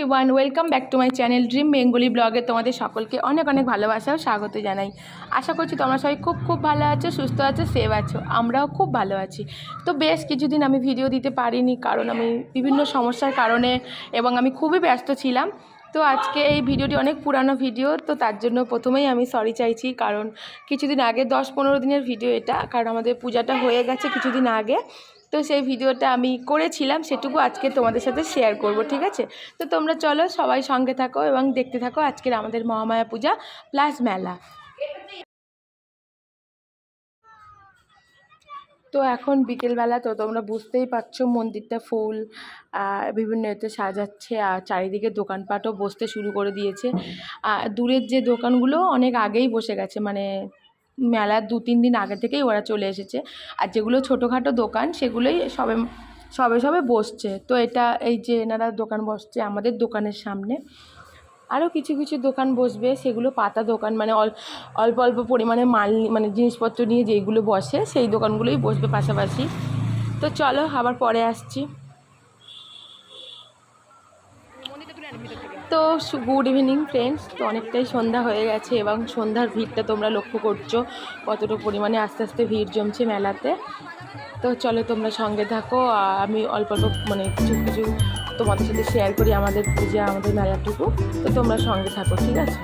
Everyone welcome back to my channel dream Bengali ব্লগে তোমাদের সকলকে অনেক অনেক ভালোবাসা ও স্বাগত জানাই। আশা করছি তোমরা সবাই খুব খুব ভালো আছো, সুস্থ আছো সেভ আছো, আমরাও খুব ভালো আছি। তো বেশ কিছুদিন আমি ভিডিও দিতে পারিনি, কারণ আমি বিভিন্ন সমস্যার কারণে এবং আমি খুবই ব্যস্ত ছিলাম। তো আজকে এই ভিডিওটি অনেক পুরানো ভিডিও তো তার জন্য প্রথমেই আমি সরি চাইছি, কারণ কিছুদিন আগে, দশ পনেরো দিনের ভিডিও এটা, কারণ আমাদের পূজাটা হয়ে গেছে কিছুদিন আগে। তো সেই ভিডিওটা আমি করেছিলাম, সেটুকু আজকে তোমাদের সাথে শেয়ার করব, ঠিক আছে? তো তোমরা চলো সবাই সঙ্গে থাকো এবং দেখতে থাকো আজকের আমাদের মহামায়া পূজা প্লাস মেলা। তো এখন বিকেলবেলা তো তোমরা বুঝতেই পারছ মন্দিরটা ফুল বিভিন্ন এতে সাজাচ্ছে, আর চারিদিকে দোকানপাটও বসতে শুরু করে দিয়েছে। দূরের যে দোকানগুলো অনেক আগেই বসে গেছে মানে মেলার দু, তিন দিন আগে থেকেই ওরা চলে এসেছে। আর যেগুলো ছোটোখাটো দোকান, সেগুলোই সবে সবে সবে বসছে। তো এটা এই যে এনারা দোকান বসছে আমাদের দোকানের সামনে। আরও কিছু কিছু দোকান বসবে, সেগুলো পাতা দোকান মানে অল, অল্প অল্প পরিমাণে মাল মানে জিনিসপত্র নিয়ে যেইগুলো বসে, সেই দোকানগুলোই বসবে পাশাপাশি। তো চলো আবার পরে আসছি। তো গুড ইভিনিং ফ্রেন্ডস তো অনেকটাই সন্ধ্যা হয়ে গেছে এবং সন্ধ্যার ভিড়টা তোমরা লক্ষ্য করছ। কতটুকু পরিমাণে আস্তে আস্তে ভিড় জমছে মেলাতে। তো চলো তোমরা সঙ্গে থাকো। আমি অল্প অল্প মানে কিছু কিছু তোমাদের সাথে শেয়ার করি আমাদের পূজা আমাদের মেলাটুকু। তো তোমরা সঙ্গে থাকো, ঠিক আছে?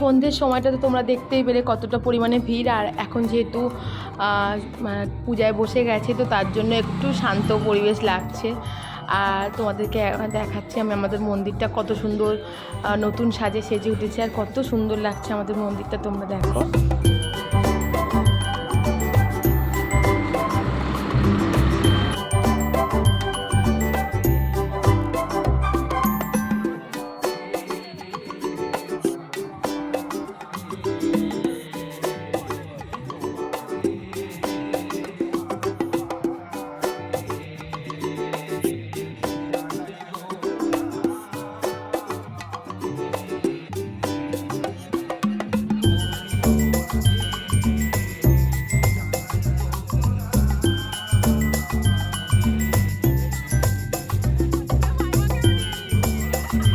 সন্ধ্যের সময়টা তো তোমরা দেখতেই পেলে কতটা পরিমাণে ভিড়, আর এখন যেহেতু পূজায় বসে গেছে, তো তার জন্য একটু শান্ত পরিবেশ লাগছে। আর তোমাদেরকে দেখাচ্ছি আমি আমাদের মন্দিরটা কত সুন্দর নতুন সাজে সেজে উঠেছে, আর কত সুন্দর লাগছে আমাদের মন্দিরটা, তোমরা দেখো।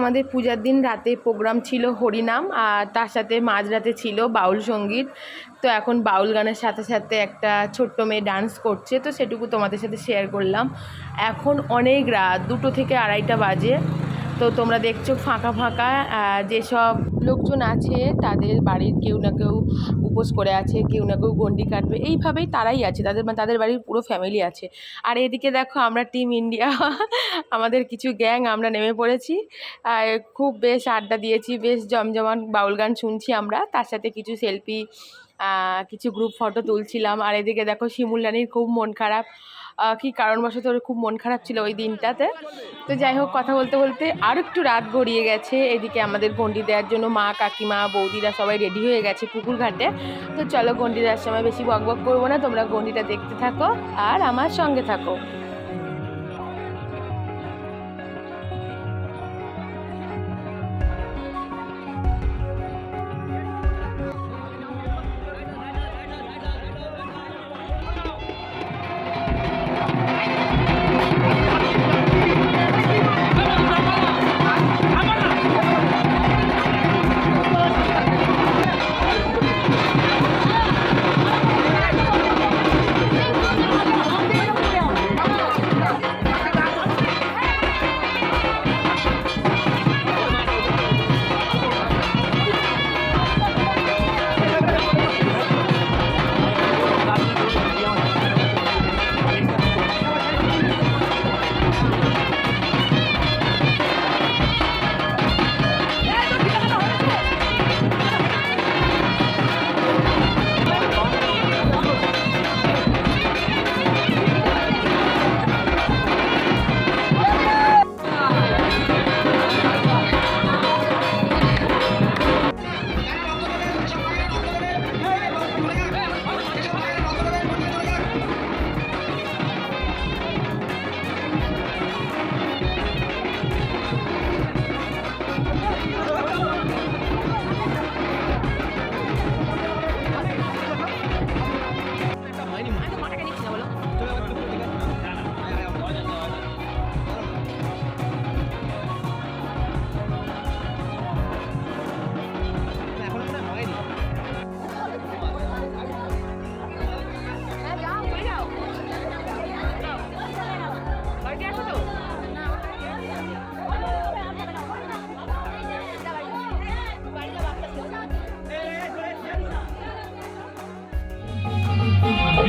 আমাদের পূজার দিন রাতে প্রোগ্রাম ছিল হরিনাম আর তার সাথে মাঝরাতে ছিল বাউল সংগীত। তো এখন বাউল গানের সাথে সাথে একটা ছোট্ট মেয়ে ডান্স করছে, তো সেটুকু তোমাদের সাথে শেয়ার করলাম। এখন অনেক রাত, দুটো থেকে আড়াইটা বাজে। তো তোমরা দেখছ ফাঁকা ফাঁকা যেসব লোকজন আছে, তাদের বাড়ির কেউ না কেউ উপোস করে আছে, কেউ না কেউ গন্ডি কাটবে, এইভাবেই তারাই আছে, তাদের মানে তাদের বাড়ির পুরো ফ্যামিলি আছে। আর এদিকে দেখো আমরা টিম ইন্ডিয়া আমাদের কিছু গ্যাং আমরা নেমে পড়েছি খুব বেশ আড্ডা দিয়েছি, বেশ জমজমান বাউল গান শুনছি আমরা, তার সাথে কিছু সেলফি কিছু গ্রুপ ফটো তুলছিলাম, আর এদিকে দেখো শিমুল রানীর খুব মন খারাপ কী কারণবশত ওর খুব মন খারাপ ছিল ওই দিনটাতে। তো যাই হোক, কথা বলতে বলতে আর একটু রাত গড়িয়ে গেছে। এদিকে আমাদের গন্ডি দেওয়ার জন্য মা, কাকিমা, বৌদিরা সবাই রেডি হয়ে গেছে পুকুর ঘাটে। তো চলো গন্ডি দেওয়ার সময় বেশি বক বক করব না, তোমরা গন্ডিটা দেখতে থাকো আর আমার সঙ্গে থাকো।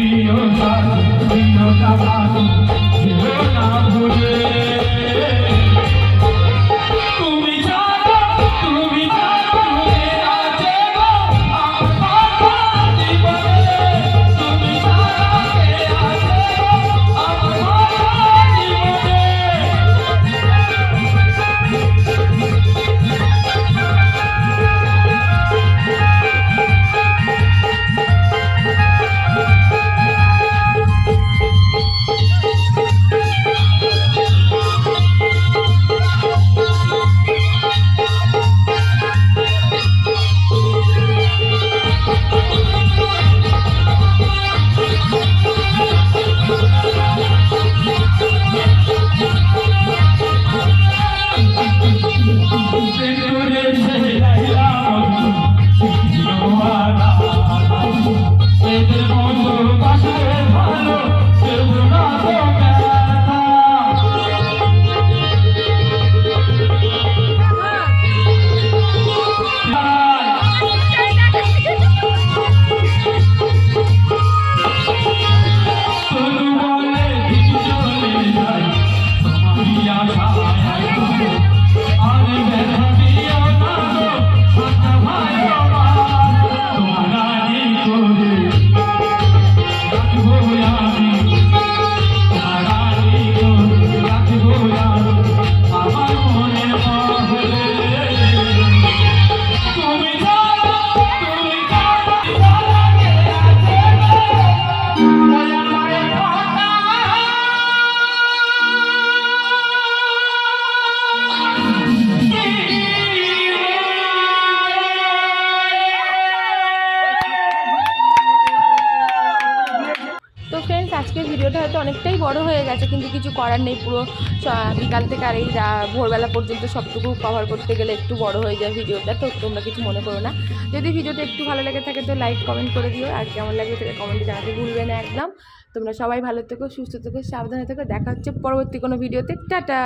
তুমি করার নেই, পুরো বিকাল থেকে আর এই ভোরবেলা পর্যন্ত সবটুকু কভার করতে গেলে একটু বড় হয়ে যায় ভিডিওটা, তো তোমরা কিছু মনে করো না। যদি ভিডিওটা একটু ভালো লেগে থাকে তো লাইক কমেন্ট করে দিও, আর কেমন লাগে সেটা কমেন্টে জানাতে ভুলবে না একদম। তোমরা সবাই ভালো থেকো, সুস্থ থেকো, সাবধানে থেকো, দেখা হচ্ছে পরবর্তী কোনো ভিডিওতে, টাটা!